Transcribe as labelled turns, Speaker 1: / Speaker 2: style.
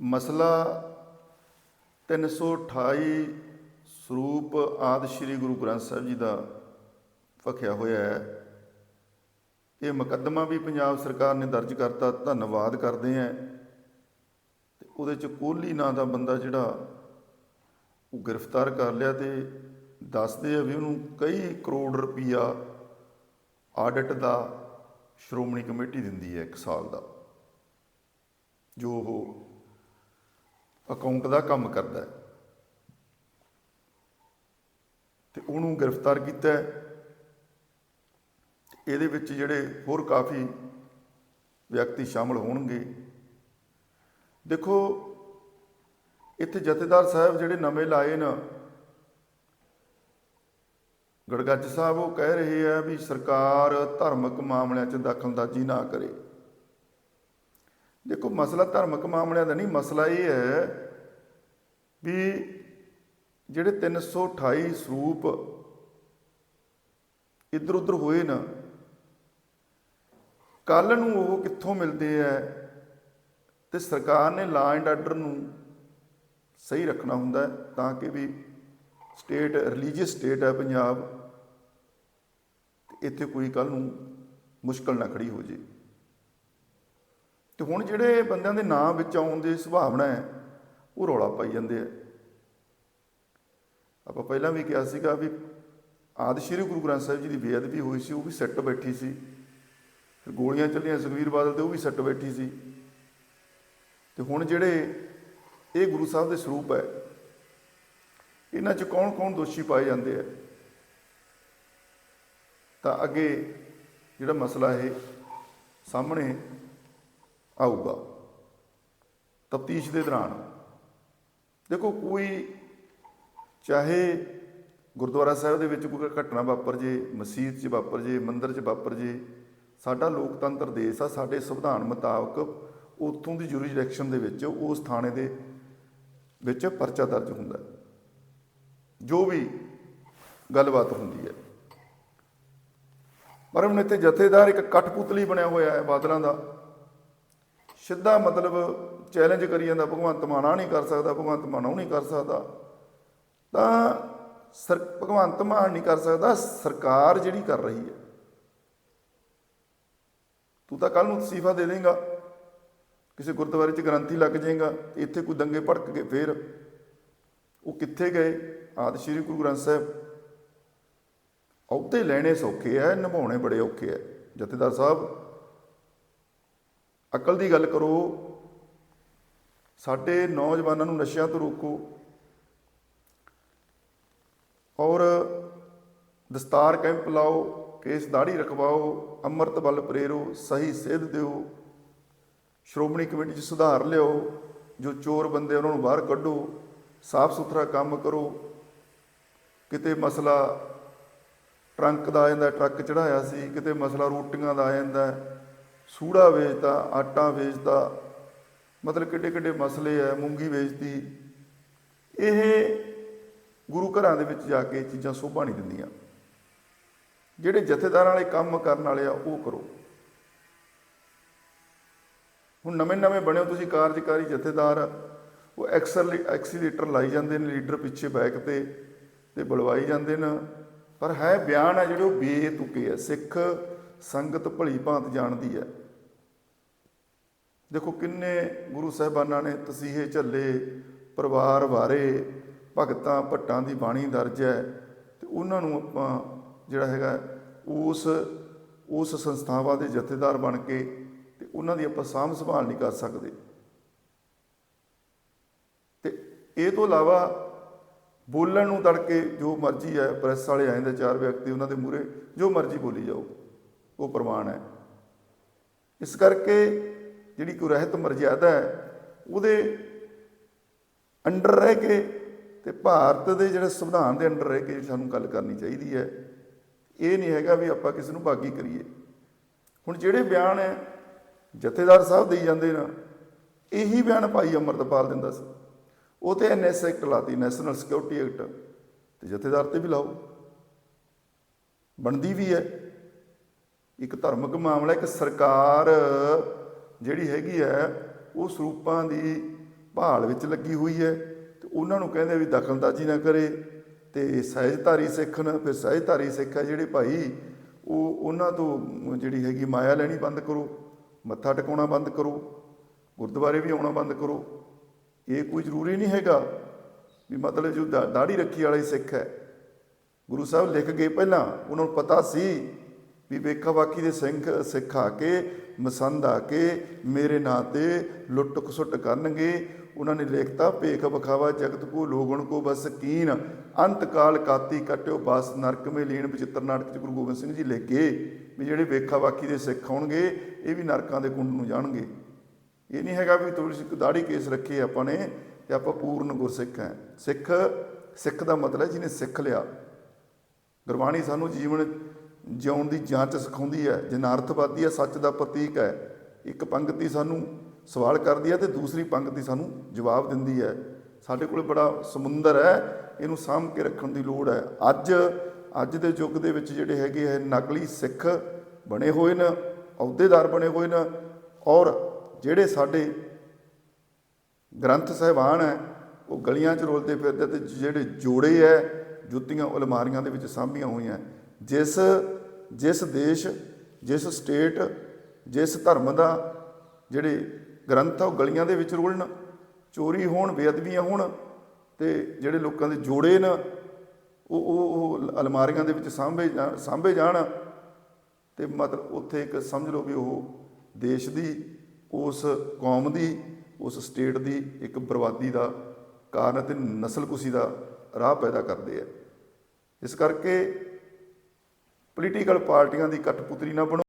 Speaker 1: ਮਸਲਾ 328 ਸਰੂਪ ਆਦਿ ਸ੍ਰੀ ਗੁਰੂ ਗ੍ਰੰਥ ਸਾਹਿਬ ਜੀ ਦਾ ਫਖਿਆ ਹੋਇਆ ਹੈ। ਇਹ ਮੁਕੱਦਮਾ ਵੀ ਪੰਜਾਬ ਸਰਕਾਰ ਨੇ ਦਰਜ ਕਰਤਾ, ਧੰਨਵਾਦ ਕਰਦੇ ਹਾਂ। ਤੇ ਉਹਦੇ ਚ ਕੋਹਲੀ ਨਾਂ ਦਾ ਬੰਦਾ ਜਿਹੜਾ ਉਹ ਗ੍ਰਿਫਤਾਰ ਕਰ ਲਿਆ ਤੇ ਦੱਸਦੇ ਆ ਵੀ ਉਹਨੂੰ ਕਈ ਕਰੋੜ ਰੁਪਈਆ ਆਡਿਟ ਦਾ ਸ਼੍ਰੋਮਣੀ ਕਮੇਟੀ ਦਿੰਦੀ ਹੈ ਇੱਕ ਸਾਲ ਦਾ। ਜੋ ਉਹ ਅਕਾਊਂਟ ਦਾ ਕੰਮ ਕਰਦਾ ਹੈ। ਤੇ ਉਹਨੂੰ ਗ੍ਰਿਫਤਾਰ ਕੀਤਾ ਹੈ। ਇਹਦੇ ਵਿੱਚ ਜਿਹੜੇ ਹੋਰ ਕਾਫੀ ਵਿਅਕਤੀ ਸ਼ਾਮਲ ਹੋਣਗੇ। ਦੇਖੋ, ਇੱਥੇ ਜਥੇਦਾਰ ਸਾਹਿਬ ਜਿਹੜੇ ਨਵੇਂ ਲਾਏ ਨਾ, ਗੜਗੱਜ ਸਾਹਿਬ ਉਹ ਕਹਿ ਰਹੇ ਆ ਵੀ ਸਰਕਾਰ ਧਾਰਮਿਕ ਮਾਮਲਿਆਂ 'ਚ ਦਖਲਅੰਦਾਜ਼ੀ ਨਾ ਕਰੇ। ਦੇਖੋ ਮਸਲਾ ਧਾਰਮਿਕ ਮਾਮਲਿਆਂ ਦਾ ਨਹੀਂ, ਮਸਲਾ ਇਹ ਹੈ ਵੀ ਜਿਹੜੇ 328 ਸਰੂਪ ਇੱਧਰ ਉੱਧਰ ਹੋਏ ਨਾ ਕੱਲ ਨੂੰ ਉਹ ਕਿੱਥੋਂ ਮਿਲਦੇ ਆ ਤੇ ਸਰਕਾਰ ਨੇ ਲਾ ਐਂਡ ਆਰਡਰ ਨੂੰ ਸਹੀ ਰੱਖਣਾ ਹੁੰਦਾ ਤਾਂ ਕਿ ਵੀ ਸਟੇਟ ਰਿਲੀਜੀਅਸ ਸਟੇਟ ਹੈ ਪੰਜਾਬ ਇੱਥੇ ਕੋਈ ਕੱਲ ਨੂੰ ਮੁਸ਼ਕਲ ਨਾ ਖੜੀ ਹੋ ਜੇ ਤੇ ਹੁਣ ਜਿਹੜੇ ਬੰਦਿਆਂ ਦੇ ਨਾਂ ਵਿੱਚ ਆਉਣ ਦੀ ਸੁਭਾਵਨਾ ਹੈ, ਉਹ ਰੌਲਾ ਪਾਈ ਜਾਂਦੇ ਆ। ਆਪਾਂ ਪਹਿਲਾਂ ਵੀ ਕਿਹਾ ਸੀਗਾ ਵੀ ਆਦਿ ਸ਼੍ਰੀ ਗੁਰੂ ਗ੍ਰੰਥ ਸਾਹਿਬ ਜੀ ਦੀ ਬੇਅਦਬੀ ਹੋਈ ਸੀ, ਉਹ ਵੀ ਸੱਟ ਬੈਠੀ ਸੀ। ਫਿਰ ਗੋਲੀਆਂ ਚੱਲੀਆਂ ਸੁਖਵੀਰ ਬਾਦਲ ਤੇ, ਉਹ ਵੀ ਸੱਟ ਬੈਠੀ ਸੀ। ਤੇ ਹੁਣ ਜਿਹੜੇ ਇਹ ਗੁਰੂ ਸਾਹਿਬ ਦੇ ਸਰੂਪ ਹੈ, ਇਹਨਾਂ 'ਚ ਕੌਣ-ਕੌਣ ਦੋਸ਼ੀ ਪਾਏ ਜਾਂਦੇ ਆ? ਤਾਂ ਅੱਗੇ ਜਿਹੜਾ ਮਸਲਾ ਇਹ ਸਾਹਮਣੇ ਆਊਗਾ। ਤਫਤੀਸ਼ ਦੇ ਦੌਰਾਨ ਦੇਖੋ ਕੋਈ ਚਾਹੇ ਗੁਰਦੁਆਰਾ ਸਾਹਿਬ ਦੇ ਵਿੱਚ ਕੋਈ ਘਟਨਾ ਵਾਪਰ ਜੇ ਮਸਜਿਦ 'ਚ ਵਾਪਰ ਜੇ, ਮੰਦਿਰ 'ਚ ਵਾਪਰ ਜੇ, ਸਾਡਾ ਲੋਕਤੰਤਰ ਦੇਸ਼ ਆ, ਸਾਡੇ ਸੰਵਿਧਾਨ ਮੁਤਾਬਕ ਉੱਥੋਂ ਦੀ ਜੁਰਿਸਡਿਕਸ਼ਨ ਦੇ ਵਿੱਚ ਉਸ ਥਾਣੇ ਦੇ ਵਿੱਚ ਪਰਚਾ ਦਰਜ ਹੁੰਦਾ ਜੋ ਵੀ ਗੱਲਬਾਤ ਹੁੰਦੀ ਹੈ। ਪਰ ਹੁਣ ਇੱਥੇ ਜਥੇਦਾਰ ਇੱਕ ਕਠਪੁਤਲੀ ਬਣਿਆ ਹੋਇਆ ਹੈ ਬਾਦਲਾਂ ਦਾ। ਸਿੱਧਾ ਮਤਲਬ ਚੈਲੰਜ ਕਰੀ ਜਾਂਦਾ, ਭਗਵੰਤ ਮਾਨ ਆਹ ਨਹੀਂ ਕਰ ਸਕਦਾ, ਭਗਵੰਤ ਮਾਨ ਉਹ ਨਹੀਂ ਕਰ ਸਕਦਾ। ਤਾਂ ਸਰ, ਭਗਵੰਤ ਮਾਨ ਨਹੀਂ ਕਰ ਸਕਦਾ, ਸਰਕਾਰ ਜਿਹੜੀ ਕਰ ਰਹੀ ਹੈ। ਤੂੰ ਤਾਂ ਕੱਲ ਨੂੰ ਅਸਤੀਫਾ ਦੇ ਦੇਂਗਾ। ਕਿਸੇ ਗੁਰਦੁਆਰੇ 'ਚ ਗ੍ਰੰਥੀ ਲੱਗ ਜਾਏਗਾ, ਤੇ ਇੱਥੇ ਕੋਈ ਦੰਗੇ ਭੜਕ ਕੇ ਫੇਰ ਉਹ ਕਿੱਥੇ ਗਏ? ਆਦਿ ਸ਼੍ਰੀ ਗੁਰੂ ਗ੍ਰੰਥ ਸਾਹਿਬ। ਅਹੁਦੇ ਲੈਣੇ ਸੌਖੇ ਐ, ਨਿਭਾਉਣੇ ਬੜੇ ਔਖੇ ਐ, ਜਥੇਦਾਰ ਸਾਹਿਬ। ਅਕਲ ਦੀ ਗੱਲ ਕਰੋ, ਸਾਡੇ ਨੌਜਵਾਨਾਂ ਨੂੰ ਨਸ਼ਿਆਂ ਤੋਂ ਰੋਕੋ। ਔਰ ਦਸਤਾਰ ਕੈਂਪ ਲਾਓ, ਕੇਸ ਦਾੜੀ ਰਖਵਾਓ, ਅੰਮ੍ਰਿਤ ਬਲ ਪ੍ਰੇਰੋ, ਸਹੀ ਸੇਧ ਦਿਓ। ਸ਼੍ਰੋਮਣੀ ਕਮੇਟੀ 'ਚ ਸੁਧਾਰ ਲਿਓ ਜੋ ਚੋਰ ਬੰਦੇ ਉਹਨਾਂ ਨੂੰ ਬਾਹਰ ਕੱਢੋ, ਸਾਫ਼ ਸੁਥਰਾ ਕੰਮ ਕਰੋ। ਕਿਤੇ ਮਸਲਾ ਟਰੰਕ ਦਾ ਆ ਜਾਂਦਾ, ਟਰੱਕ ਚੜਾਇਆ ਸੀ, ਕਿਤੇ ਮਸਲਾ ਰੋਟੀਆਂ ਦਾ ਆ ਜਾਂਦਾ ਸੂੜਾ ਵੇਚਦਾ, ਆਟਾ ਵੇਚਦਾ, ਮਤਲਬ ਕਿੱਡੇ ਕਿੱਡੇ ਮਸਲੇ ਆ, ਮੂੰਗੀ ਵੇਚਦੀ। ਇਹ ਗੁਰੂ ਘਰਾਂ ਦੇ ਵਿੱਚ ਜਾ ਕੇ ਚੀਜ਼ਾਂ ਸੋਭਾ ਨਹੀਂ ਦਿੰਦੀਆਂ। ਜਿਹੜੇ ਜਥੇਦਾਰਾਂ ਵਾਲੇ ਕੰਮ ਕਰਨ ਵਾਲੇ ਆ, ਉਹ ਕਰੋ। ਹੁਣ ਨਵੇਂ ਨਵੇਂ ਬਣੇ ਹੋ ਤੁਸੀਂ ਕਾਰਜਕਾਰੀ ਜਥੇਦਾਰ ਉਹ ਐਕਸਲ ਐਕਸੀਲੇਟਰ ਲਾਈ ਜਾਂਦੇ ਨੇ, ਲੀਡਰ ਪਿੱਛੇ ਬੈਕ ਤੇ ਤੇ ਬੁਲਵਾਈ ਜਾਂਦੇ ਨੇ। ਪਰ ਹੈ ਬਿਆਨ ਹੈ ਜਿਹੜੇ ਉਹ ਬੇਤੁਕੇ ਹੈ ਸਿੱਖ ਸੰਗਤ ਭਲੀ ਭਾਂਤ ਜਾਣਦੀ ਹੈ। ਦੇਖੋ ਕਿੰਨੇ ਗੁਰੂ ਸਾਹਿਬਾਨਾਂ ਨੇ ਤਸੀਹੇ ਝੱਲੇ, ਪਰਿਵਾਰ ਵਾਰੇ, ਭਗਤਾਂ ਭੱਟਾਂ ਦੀ ਬਾਣੀ ਦਰਜ ਹੈ ਤੇ ਉਹਨਾਂ ਨੂੰ ਆਪਾਂ ਜਿਹੜਾ ਹੈਗਾ ਉਸ ਉਸ ਸੰਸਥਾਵਾਂ ਦੇ ਜਥੇਦਾਰ ਬਣ ਕੇ ਤੇ ਉਹਨਾਂ ਦੀ ਆਪਾਂ ਸਾਂਭ ਸੰਭਾਲ ਨਹੀਂ ਕਰ ਸਕਦੇ। ਤੇ ਇਹ ਤੋਂ ਇਲਾਵਾ ਬੋਲਣ ਨੂੰ ਤੜਕੇ ਜੋ ਮਰਜ਼ੀ ਹੈ, ਪ੍ਰੈਸ ਵਾਲੇ ਆਏ ਦੇ ਚਾਰ ਵਿਅਕਤੀ ਉਹਨਾਂ ਦੇ ਮੂਹਰੇ, ਜੋ ਮਰਜ਼ੀ ਬੋਲੀ ਜਾਓ। ਉਹ ਪ੍ਰਮਾਣ ਹੈ। ਇਸ ਕਰਕੇ ਜਿਹੜੀ ਕੋਈ ਰਹਿਤ ਮਰਜ਼ਾਦਾ ਹੈ, ਉਹਦੇ ਅੰਡਰ ਰਹਿ ਕੇ ਤੇ ਭਾਰਤ ਦੇ ਜਿਹੜੇ ਸੰਵਿਧਾਨ ਦੇ ਅੰਡਰ ਰਹਿ ਕੇ ਸਾਨੂੰ ਗੱਲ ਕਰਨੀ ਚਾਹੀਦੀ ਹੈ, ਇਹ ਨਹੀਂ ਹੈਗਾ ਵੀ ਆਪਾਂ ਕਿਸੇ ਨੂੰ ਬਾਗੀ ਕਰੀਏ। ਹੁਣ ਜਿਹੜੇ ਬਿਆਨ ਹੈ, ਜਥੇਦਾਰ ਸਾਹਿਬ ਦੇਈ ਜਾਂਦੇ ਨਾ, ਇਹੀ ਬਿਆਨ ਭਾਈ ਅਮਰਤਪਾਲ ਦਿੰਦਾ ਸੀ। ਉਹ ਤੇ ਐਨਐਸ ਐਕਟ ਲਾਤੀ ਨੈਸ਼ਨਲ ਸਿਕਿਉਰਿਟੀ ਐਕਟ, ਤੇ ਜਥੇਦਾਰ ਤੇ ਵੀ ਲਾਓ। ਬਣਦੀ ਵੀ ਹੈ। ਇੱਕ ਧਾਰਮਿਕ ਮਾਮਲਾ, ਇੱਕ ਸਰਕਾਰ ਜਿਹੜੀ ਹੈਗੀ ਹੈ, ਉਹ ਸਰੂਪਾਂ ਦੀ ਭਾਲ ਵਿੱਚ ਲੱਗੀ ਹੋਈ ਹੈ ਤੇ ਉਹਨਾਂ ਨੂੰ ਕਹਿੰਦੇ ਵੀ ਦਖਲਅੰਦਾਜ਼ੀ ਨਾ ਕਰੇ ਤੇ ਸਹਿਜਧਾਰੀ ਸਿੱਖ ਫਿਰ ਸਹਿਜਧਾਰੀ ਸਿੱਖ ਹੈ ਜਿਹੜੇ ਭਾਈ, ਉਹ ਉਹਨਾਂ ਤੋਂ ਜਿਹੜੀ ਹੈਗੀ ਮਾਇਆ ਲੈਣੀ ਬੰਦ ਕਰੋ, ਮੱਥਾ ਟਿਕਾਉਣਾ ਬੰਦ ਕਰੋ, ਗੁਰਦੁਆਰੇ ਵੀ ਆਉਣਾ ਬੰਦ ਕਰੋ। ਇਹ ਕੋਈ ਜ਼ਰੂਰੀ ਨਹੀਂ ਹੈਗਾ ਵੀ ਮਤਲਬ ਜੋ ਦਾ- ਦਾੜ੍ਹੀ ਰੱਖੀ ਵਾਲੇ ਸਿੱਖ ਹੈ। ਗੁਰੂ ਸਾਹਿਬ ਲਿਖ ਗਏ ਪਹਿਲਾਂ, ਉਹਨਾਂ ਨੂੰ ਪਤਾ ਸੀ ਵੀ ਵੇਖਾ ਬਾਕੀ ਦੇ ਸਿੰਘ, ਸਿੱਖ ਆ ਕੇ, ਮਸੰਦ ਆ ਕੇ, ਮੇਰੇ ਨਾਂ ਤੇ ਲੁੱਟ ਖਸੁੱਟ ਕਰਨਗੇ। ਉਹਨਾਂ ਨੇ ਲਿਖਤਾ ਭੇਖ, ਵਿਖਾਵਾ, ਜਗਤ ਕੋ, ਲੋਗਣ ਕੋ, ਬਸ ਕੀਨ। ਅੰਤ ਕਾਲ ਕਾਤੀ ਕਟਿਓ, ਬਸ ਨਰਕ ਮੇ ਲੀਨ, ਵਿਚਿੱਤਰ ਨਾਟਕ ਚ ਗੁਰੂ ਗੋਬਿੰਦ ਸਿੰਘ ਜੀ ਲਿਖ ਗਏ ਵੀ ਜਿਹੜੇ ਵੇਖਾ ਬਾਕੀ ਦੇ ਸਿੱਖ ਹੋਣਗੇ ਇਹ ਵੀ ਨਰਕਾਂ ਦੇ ਕੁੰਡ ਨੂੰ ਜਾਣਗੇ। ਇਹ ਨਹੀਂ ਹੈਗਾ ਵੀ ਤੁਸੀਂ ਦਾੜੀ ਕੇਸ ਰੱਖੀ ਆਪਾਂ ਨੇ ਤੇ ਆਪਾਂ ਪੂਰਨ ਗੁਰਸਿੱਖ ਹੈ। ਸਿੱਖ ਸਿੱਖ ਦਾ ਮਤਲਬ ਜਿਹਨੇ ਸਿੱਖ ਲਿਆ। ਗੁਰਬਾਣੀ ਸਾਨੂੰ ਜੀਵਨ ਜਿਉਣ ਦੀ ਜਾਂਚ ਸਿਖਾਉਂਦੀ ਹੈ, ਜਨਾਰਥਵਾਦੀ ਹੈ, ਸੱਚ ਦਾ ਪ੍ਰਤੀਕ ਹੈ। ਇੱਕ ਪੰਗਤੀ ਸਾਨੂੰ ਸਵਾਲ ਕਰਦੀ ਹੈ ਤੇ ਦੂਸਰੀ ਪੰਗਤੀ ਸਾਨੂੰ ਜਵਾਬ ਦਿੰਦੀ ਹੈ। ਸਾਡੇ ਕੋਲ ਬੜਾ ਸਮੁੰਦਰ ਹੈ, ਇਹਨੂੰ ਸਾਂਭ ਕੇ ਰੱਖਣ ਦੀ ਲੋੜ ਹੈ। ਅੱਜ ਅੱਜ ਦੇ ਯੁੱਗ ਦੇ ਵਿੱਚ ਜਿਹੜੇ ਹੈਗੇ ਹੈ ਨਕਲੀ ਸਿੱਖ ਬਣੇ ਹੋਏ ਨੇ, ਅਹੁਦੇਦਾਰ ਬਣੇ ਹੋਏ ਨੇ, ਔਰ ਜਿਹੜੇ ਸਾਡੇ ਗ੍ਰੰਥ ਸਾਹਿਬਾਨ ਹੈ, ਉਹ ਗਲੀਆਂ 'ਚ ਰੋਲਦੇ ਫਿਰਦੇ ਤੇ ਜਿਹੜੇ ਜੋੜੇ ਹੈ, ਜੁੱਤੀਆਂ ਉਲਮਾਰੀਆਂ ਦੇ ਵਿੱਚ ਸਾਂਭੀਆਂ ਹੋਈਆਂ। ਜਿਸ ਜਿਸ ਦੇਸ਼, ਜਿਸ ਸਟੇਟ, ਜਿਸ ਧਰਮ ਦਾ ਜਿਹੜੇ ਗ੍ਰੰਥ ਆ ਉਹ ਗਲੀਆਂ ਦੇ ਵਿੱਚ ਰੁਲਣ, ਚੋਰੀ ਹੋਣ, ਬੇਅਦਬੀਆਂ ਹੋਣ ਤੇ ਜਿਹੜੇ ਲੋਕਾਂ ਦੇ ਜੋੜੇ ਨੇ, ਉਹ ਉਹ ਅਲਮਾਰੀਆਂ ਦੇ ਵਿੱਚ ਸਾਂਭੇ ਜਾ- ਸਾਂਭੇ ਜਾਣ ਤੇ ਮਤਲਬ ਉੱਥੇ ਇੱਕ ਸਮਝ ਲਓ ਵੀ ਉਹ ਦੇਸ਼ ਦੀ, ਉਸ ਕੌਮ ਦੀ, ਉਸ ਸਟੇਟ ਦੀ ਇੱਕ ਬਰਬਾਦੀ ਦਾ ਕਾਰਨ ਤੇ ਨਸਲਕੁਸ਼ੀ ਦਾ ਰਾਹ ਪੈਦਾ ਕਰਦੇ ਆ। ਇਸ ਕਰਕੇ ਪੋਲੀਟੀਕਲ ਪਾਰਟੀਆਂ ਦੀ ਕਠਪੁਤਲੀ ਨਾ ਬਣੋ।